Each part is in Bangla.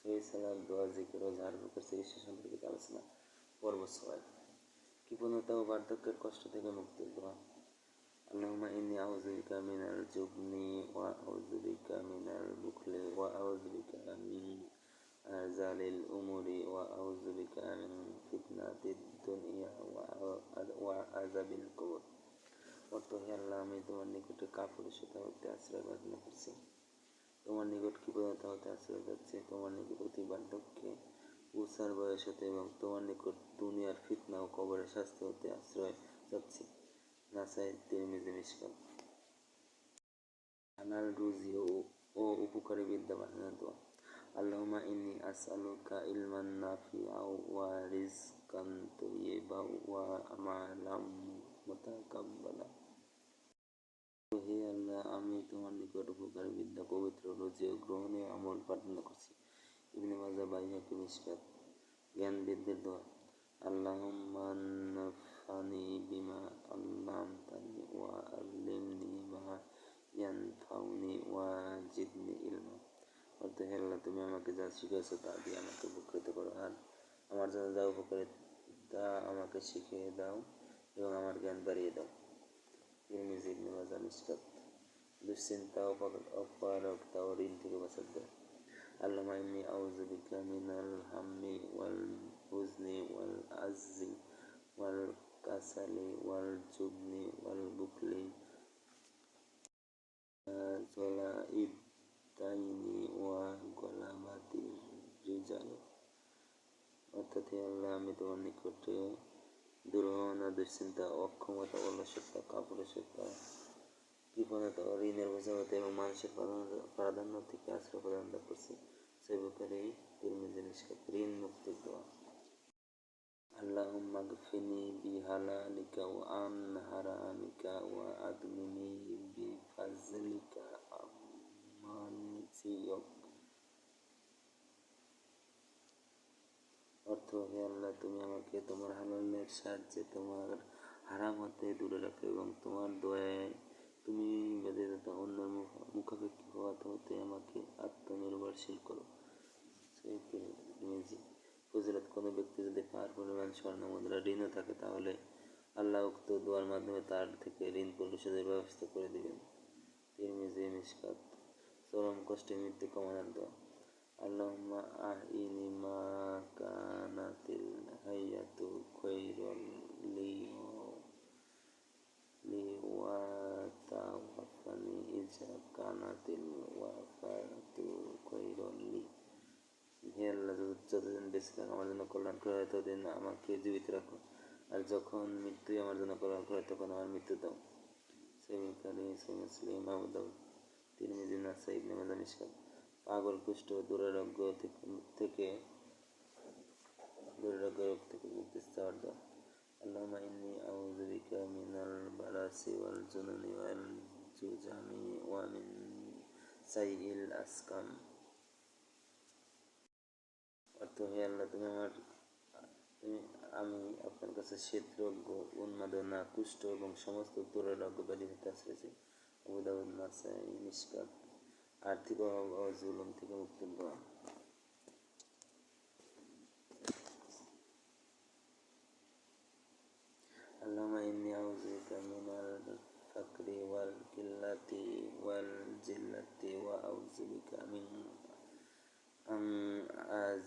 সহি সালাদ দোয়া জিকির ও ঝাড় ফুকের চিকিৎসা সম্পর্কিত আলোচনা পর্ব ছয় কৃপণতা ও বার্ধক্যের কষ্ট থেকে মুক্তির দোয়া اللهم إني أعوذ بك من الجبن وأعوذ بك من البخل وأعوذ بك من آزال الأمور وأعوذ بك من فتنة الدنيا وعذاب القبر অর্থ হে আল্লাহ আমি তোমার নিকটে কাপুরুষতা হতে আশ্রয় প্রার্থনা করছি তোমার নিকট কৃপণতা হতে আশ্রয় যাচ্ছে, তোমার নিকট অতি বার্ধক্যে উসার বয়স হতে এবং তোমার নিকট দুনিয়ার ফিতনা ও কবরের শাস্তি হতে আশ্রয় যাচ্ছি। নাসাই তিরমিজি মিশকাল হালাল রুজি ও উপকারী বিদ্যা বানানোর দোয়া আল্লাহুমা ইন্নি আসআলুকা ইলমান নাফিআ ওয়া রিজকান তাইয়্যিবা ওয়া আমালাম মুতাকাব্বালা। হে আল্লাহ, আমি তোমার নিকট উপকার বিদ্যা পবিত্র রুজি গ্রহণে আমল প্রার্থনা করছি। ইবনে মাজা বাইহাকি মিশকাত জ্ঞান বৃদ্ধির দোয়া। আল্লাহুম্মা নাফানি বিমা ওয়া আল্লিমনি মা ইয়ানফাউনি ওয়া জিদনি ইলমা। অর্থ হে আল্লাহ, তুমি আমাকে যা শিখিয়েছো তা দিয়ে আমাকে উপকৃত করো। আর আমার জন্য যা উপকারী তা আমাকে শিখিয়ে দাও এবং আমার জ্ঞান বাড়িয়ে দাও। তিরমিজি ইবনে মাজাহ মিশকাত দুশ্চিন্তা অপারকতা ও ঋণ থেকে বাঁচার দেয় আল্লামা ইন্নি মিনাল হাম্মি ওয়াল হুজনি ওয়াল আজজি ওয়াল কাসালি ওয়াল জুবনি ওয়াল বুকলি জলা ইবতাইনি ওয়া গলাবাতি রিজাল। অর্থাৎ আল্লাহ, আমি তোমার নিকটে দুর্ভাবনা দুশ্চিন্তা, অক্ষমতা, অলসতা, কাপুরুষতা কৃপণতা ও ঋণের বোঝা হতে এবং মানুষের প্রাধান্য থেকে আশ্রয় প্রদান করছি সেবকারী তিরমিজি নিষ্কাত ঋণ মুক্তির দোয়া اللهم اغفني بحلالك وعن حرامك وأغنني بفضلك عمن سواك অর্থ হে আল্লাহ তুমি আমাকে তোমার হালালের সাহায্যে তোমার হারাম হতে দূরে রাখো এবং তোমার দয়ায় তুমি মেধাদাতা অন্যের মুখাপেক্ষি হওয়াতে হতে আমাকে আত্মনির্ভরশীল করো। ইংরেজি ফজিলত কোনো ব্যক্তি যদি পার পরিমাণ স্বর্ণ মুদ্রা ঋণও থাকে, তাহলে আল্লাহ উক্ত দোয়ার মাধ্যমে তার থেকে ঋণ পরিশোধের ব্যবস্থা করে দেবেন। মিসকাত চরম কষ্টে মৃত্যু কমানোর দোয়া আল্লাহমা আহিনি মা কানাতিল হাইয়াতু وتوفني إذا كانت الوفاة خيرا لي হে আল্লাহ যতদিন বেঁচে থাকো আমার জন্য কল্যাণ করে হয় ততদিন আমাকে জীবিত রাখো আর যখন মৃত্যুই আমার জন্য কল্যাণ করে তখন আমার মৃত্যু দাও সেমি কারি সে Muslim Abu Dawud Tirmidhi Nasai Ibn Majah Mishkat পাগল কুষ্ঠ দুরারোগ্য থেকে দুরারোগ্য রোগ থেকে মুক্তি চাওয়ার দাও اللهم البرص والجنون والجذام ومن سيء الأسقام অর্থ হে আল্লাহ তুমি আমার তুমি আমি আপনার কাছে শীতরোগ উন্মাদনা কুষ্ঠ এবং সমস্ত দুরারোগ্য ব্যাধি হতে আসতেছি আবুদাউদ নাসাই মিসকাত আর্থিক অভাব ও জুলুম থেকে মুক্তি দেওয়া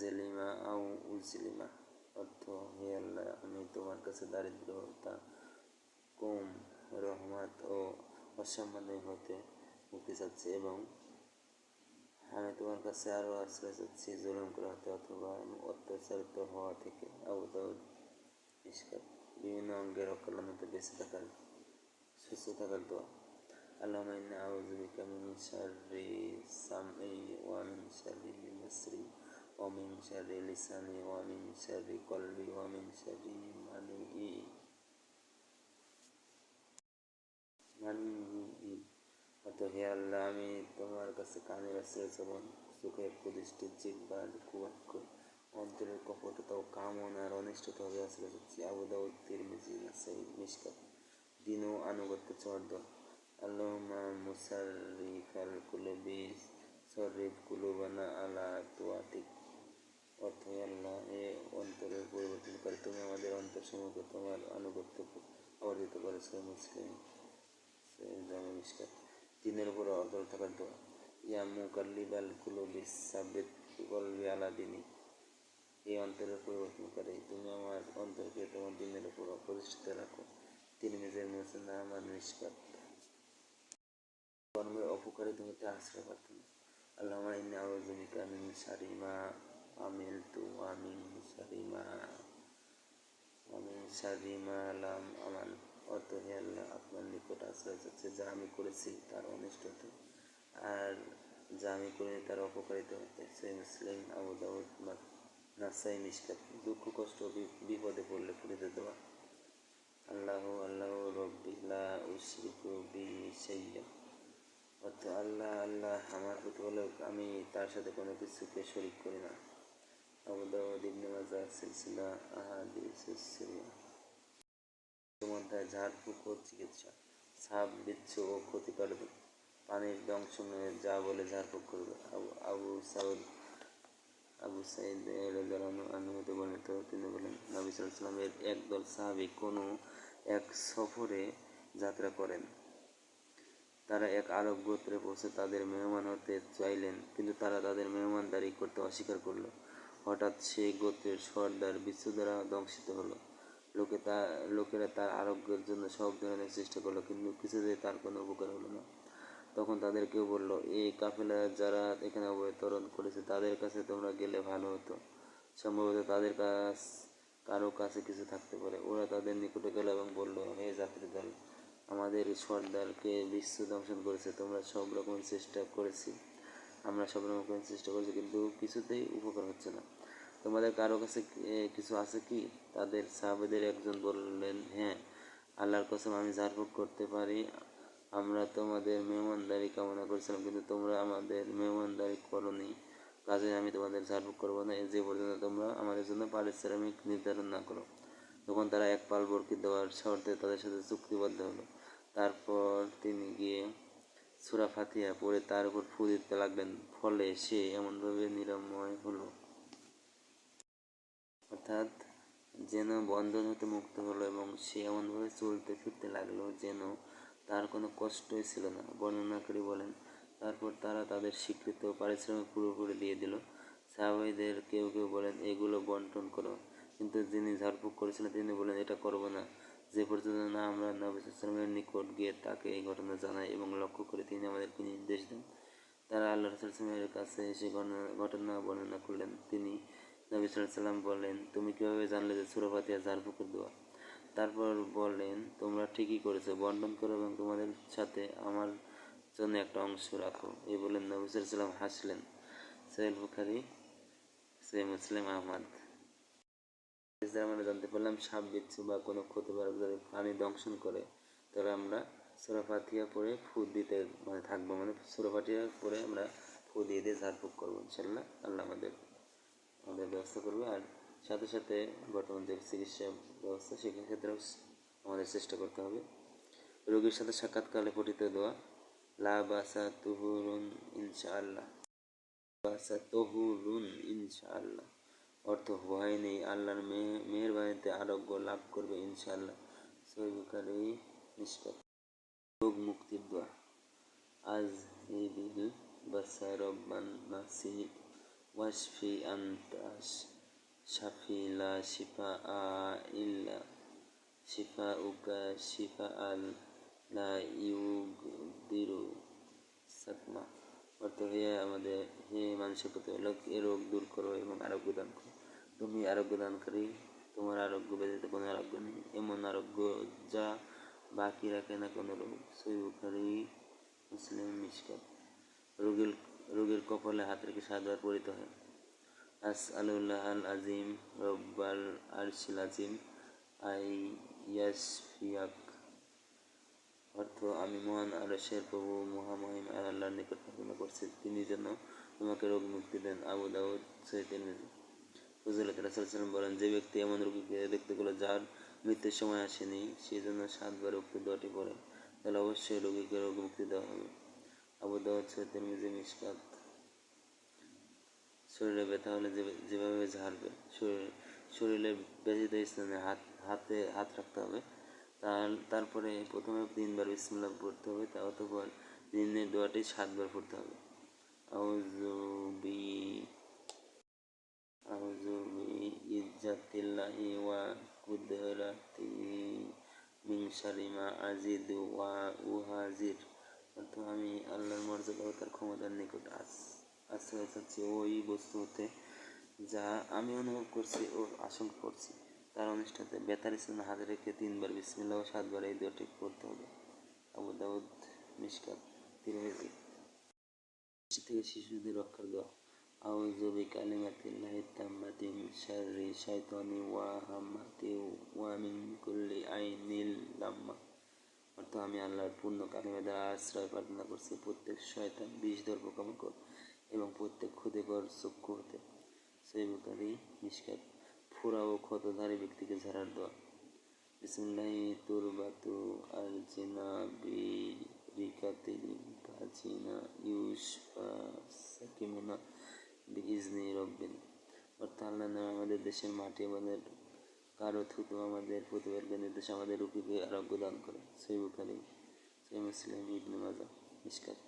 জেলিমা আউ উজলিমা। অর্থ, হে আল্লাহ, আমি তোমার কাছে দারিদ্রতা, কম রহমত ও অসম্মানের হতে মুক্তি চাচ্ছি এবং আমি তোমার কাছে আরও আশ্রয় চাচ্ছি জুলুম করা হতে অথবা অত্যাচারিত হওয়া থেকে। আবদাউদ বিভিন্ন অঙ্গের অকল্যাণতে বেঁচে থাকার, সুস্থ থাকার দোয়া। আল্লাহ আউজবিকা মিন শারি সামি ওয়ামিন ওয়া মিন শাররি ومن شر لساني ومن شر قلبي ومن شر مني مني অত হে আল্লাহ আমি তোমার কাছে কানের আশ্রয় যেমন চোখের প্রতিষ্ঠিত জিব্বার কুবাক্য অন্তরের কপটতা ও কামনার অনিষ্টতা হবে আশ্রয় যাচ্ছি আবুদাউদ তিরমিজি নাসাই মিশকাত দিন ও আনুগত্য চর্দ আল্লাহুম্মা মুসাররিফাল কুলুবি সরিফ কুলুবানা আলা তুয়াতিক অর্থ আল্লাহ এ অন্তরের পরিবর্তন করে তুমি আমাদের অন্তর সমূহকে তোমার আনুগত্য আবর্তিত করেছ মুসলিম জামে মিসকাত। দিনের উপর অটল থাকার দোয়া। ইয়া মুকাল্লিবাল কুলুবি সাবিত কলবি আলা দিনী এই অন্তরের পরিবর্তন করে, তুমি আমার অন্তরকে তোমার দিনের উপর প্রতিষ্ঠিত রাখো। তিনি নিজের মুসলিম আমার মিসকাত। কর্মের অপকারে তুমি হতে আশ্রয় প্রার্থনা আল্লাহ ইন্নি আউযু মিন শারি মা মা ওয়া মিন শারি মা লাম অর্থ হে আল্লাহ আপনার নিকট আশ্রয় চাচ্ছে, যা আমি করেছি তার অনিষ্ট হতে আর যা আমি করিনি তার অপকারিতা হতে। সে মুসলিম, আবু দাউদ নাসাই মিসকাত দুঃখ, কষ্ট বিপদে পড়লে পড়িতে দেওয়া। আল্লাহ আল্লাহ রব্বি লা উশরিকু বি শাইয়্যা অর্থ আল্লাহ আল্লাহ আমার প্রতিপালক, আমি তার সাথে কোনো কিছুকে শরিক করি না। আবু দাউদ সিলসিলা আহাদিস ঝাড়ফুঁক চিকিৎসা সাপ ও পানির দংশনে যা বলে ঝাড়ফুঁক করবে আবু আবু সাউদ আবু সাইদ বর্ণিত তিনি বলেন নবী একদল সাহাবী কোনো এক সফরে যাত্রা করেন তারা এক আরব গোত্রে পৌঁছে তাদের মেহমান হতে চাইলেন, কিন্তু তারা তাদের মেহমানদারি করতে অস্বীকার করল। হঠাৎ সেই গোত্রের সর্দার বিচ্ছু দ্বারা দংশিত হলো। লোকে তা, লোকেরা তার আরোগ্যের জন্য সব ধরনের চেষ্টা করল, কিন্তু কিছুতেই তার কোনো উপকার হলো না। তখন তাদের কেউ বলল, এই কাফেলা যারা এখানে অবতরণ করেছে, তাদের কাছে তোমরা গেলে ভালো হতো। সম্ভবত তাদের কাছ, কারও কাছে কিছু থাকতে পারে। ওরা তাদের নিকটে গেল এবং বলল, হে যাত্রী দল আমাদের সর্দারকে বিশ্ব দংশন করেছে, তোমরা সব রকম চেষ্টা করেছি। আমরা সব রকম চেষ্টা করেছি, কিন্তু কিছুতেই উপকার হচ্ছে না। তোমাদের কারও কাছে কিছু আছে কি? তাদের সাহাবেদের একজন বললেন হ্যাঁ আল্লাহর কসম আমি ঝাড়ফুঁক করতে পারি। আমরা তোমাদের মেহমানদারি কামনা করেছিলাম, কিন্তু তোমরা আমাদের মেহমানদারি করনি। কাজে আমি তোমাদের ঝাড়ফুঁক করব না। যে পর্যন্ত তোমরা আমাদের জন্য পারিশ্রমিক নির্ধারণ না করো। তখন তারা এক পাল বরকি দেওয়ার শর্তে তাদের সাথে চুক্তিবদ্ধ হলো। তারপর তিনি গিয়ে সুরা ফাতিহা পড়ে তার উপর ফু দিতে লাগলেন ফলে সে এমনভাবে নিরাময় হলো। অর্থাৎ যেন বন্ধন হতে মুক্ত হলো এবং সে এমনভাবে চলতে ফিরতে লাগল যেন তার কোনো কষ্টই ছিল না। বর্ণনাকারী বলেন, তারপর তারা তাদের স্বীকৃত পারিশ্রমিক পুরোপুরি দিয়ে দিল। সাহাবাইদের কেউ কেউ বলেন, এগুলো বন্টন করো। কিন্তু যিনি ঝাড়ফুঁক করেছিলেন তিনি বলেন, এটা করব না। যে পর্যন্ত না আমরা নবী সাল্লামের নিকট গিয়ে তাকে এই ঘটনা জানাই এবং লক্ষ্য করে তিনি আমাদেরকে নির্দেশ দেন, তারা আল্লাহ রসুলের কাছে এসে ঘটনা- বর্ণনা করলেন। তিনি নবী সাল্লাম বললেন, তুমি কীভাবে জানলে যে সুরফাতিয়া ঝাড়ফুঁকের দোয়া তারপর বললেন, তোমরা ঠিকই করেছ, বন্টন করো এবং তোমাদের সাথে আমার জন্য একটা অংশ রাখো। এই বলেন নবী সাল্লাম হাসলেন। সৈল বুখারি সৈয় মুসলিম আহমদ। এর আমরা জানতে পারলাম সাপ বিচ্ছু বা কোনো ক্ষতিকারক যদি প্রাণী দংশন করে তাহলে আমরা সুরাফাতিয়া পরে ফু দিতে মানে থাকব মানে সুরাফাতিয়া পরে আমরা ফু দিয়ে দিয়ে ঝাড়ফুঁক করব, ইনশাল্লাহ। আল্লাহ আমাদের আমাদের ব্যবস্থা করবে। আর সাথে সাথে বর্তমান যে চিকিৎসা ব্যবস্থা, সেক্ষেত্রেও আমাদের চেষ্টা করতে হবে। রোগীর সাথে সাক্ষাৎকালে পঠিত দেওয়া লা বাসা তুহুরুন ইনশাআল্লাহ। তহুরুন ইনশাআল্লাহ। অর্থ ভয় নেই আল্লাহর মেহে- মেহেরবানিতে আরোগ্য লাভ করবে ইনশাআল্লাহ সহি বুখারী নিষ্কাত রোগ মুক্তির দোয়া আজ এই বিল বাসা রব্বান নাসি ওয়াশফি আন্তাস শাফি লা শিফা আ শিফা উকা শিফা আল লা ইউগদিরু সাকমা অর্থ হে আমাদের হে মানুষের প্রতিপালক এ রোগ দূর করো এবং আরোগ্য দান করো তুমি আরোগ্য দানকারী তোমার আরোগ্য ব্যতীত কোনো আরোগ্য নেই। এমন আরোগ্য যা বাকি রাখে না কোনো রোগ। সই বুখারি, মুসলিম মিসকাত রোগীর রোগীর কপালে হাত রেখে সাদবার পরিত হয়। আস আলুল্লাহ আল আজিম, রব্বাল আরশিল আজিম আই ইয়াসফিয়াক অর্থ, আমি মহান আরশের প্রভু, মহামহিম, আর আল্লাহর নিকট প্রার্থনা করছি। তিনি যেন তোমাকে রোগ মুক্তি দেন। আবু দাউদ, সৈয়দ ফজলত রাসুলাম বলেন, যে ব্যক্তি এমন রোগীকে দেখতে গেল যার মৃত্যুর সময় আসেনি, সে জন্য সাতবার উক্ত দোয়াটি পড়ে, তাহলে অবশ্যই রোগীকে রোগ মুক্তি দেওয়া হবে। আবু দাউদ, সৈয়দ মিজি মিসকাত শরীরে ব্যথা হলে যেভাবে ঝাড়বে, শরীর, শরীরে ব্যথিত স্থানে হাত, হাতে হাত রাখতে হবে। তার তারপরে প্রথমে তিনবার বিসমুল্লাহ পড়তে হবে, তা অতপর দিনের দোয়াটি সাতবার পড়তে হবে। আউযু বি আউযু বি ইজ্জাতিল্লাহি ওয়া কুদরাতিহি মিন শাররি মা আজিদু ওয়া উহাজির অর্থ আমি আল্লাহর মর্যাদা ও তার ক্ষমতার নিকট আশ্রয় চাচ্ছি ওই বস্তু হতে যা আমি অনুভব করছি ও আশঙ্কা করছি। তার অনুষ্ঠানে বেতার স্থানে হাতে রেখে তিনবার বিসমিল্লাহ ও সাতবার এই দুটি পড়তে হবে। আবু দাউদ মিসকাত তিরমিজি। থেকে শিশুদের রক্ষার দোয়া। বিকালিমাতিল্লাহি তাম্মাতি মিন শাররি শাইতানি ওয়া হাম্মাতি ওয়া মিন কুল্লি আইনিল লাম্মা অর্থ আমি আল্লাহর পূর্ণ কালিমা দ্বারা আশ্রয় প্রার্থনা করছি, প্রত্যেক শয়তান বিষ বিষধর পোকামাকড় এবং প্রত্যেক ক্ষতিকর চক্ষু হতে। সৈবকারী মিসকাত ফোড়া ও ক্ষতধারী ব্যক্তিকে ঝাড়ার দোয়া। বিসমুল্লাহি তুরবাতু আল জিনা বি রিকাতিল বাজিনা ইউসফা সাকিমুনা। বিইজনি রব্বিন। অর্থাৎ আল্লাহ নামে আমাদের দেশের মাটি, আমাদের কারও থুতু, আমাদের প্রতিবারকে নির্দেশ, আমাদের রুগীকে আরোগ্য দান করে। সেই বুখারি, সেই মুসলিম, ইবনে মাজা মিসকাত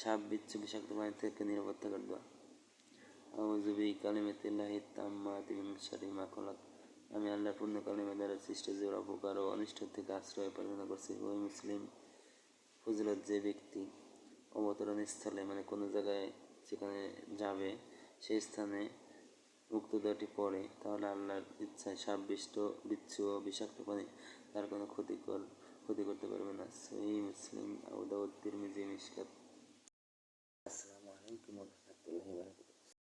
সাপ, বিচ্ছু, বিষাক্ত পানি থেকে নিরাপদ থাকার দোয়া? আউযু বি কালিমাতিল্লাহি তাম্মাতি মিন শাররি মা আমি আল্লাহর পূর্ণ কালিমা দ্বারা সৃষ্ট যে অপকার ও অনিষ্ট থেকে আশ্রয় প্রার্থনা করছি, ওই মুসলিম ফজিলত যে ব্যক্তি অবতরণ স্থলে মানে কোনো জায়গায় সেখানে যাবে, সেই স্থানে উক্ত দোয়াটি পড়ে। তাহলে আল্লাহর ইচ্ছায় সাপ বিচ্ছু ও বিষাক্ত পানি তার কোনো ক্ষতিকর ক্ষতি করতে পারবে না। সেই মুসলিম আবুদাউদ্দির মিজি মিসকাত আসসালামু আলাইকুম।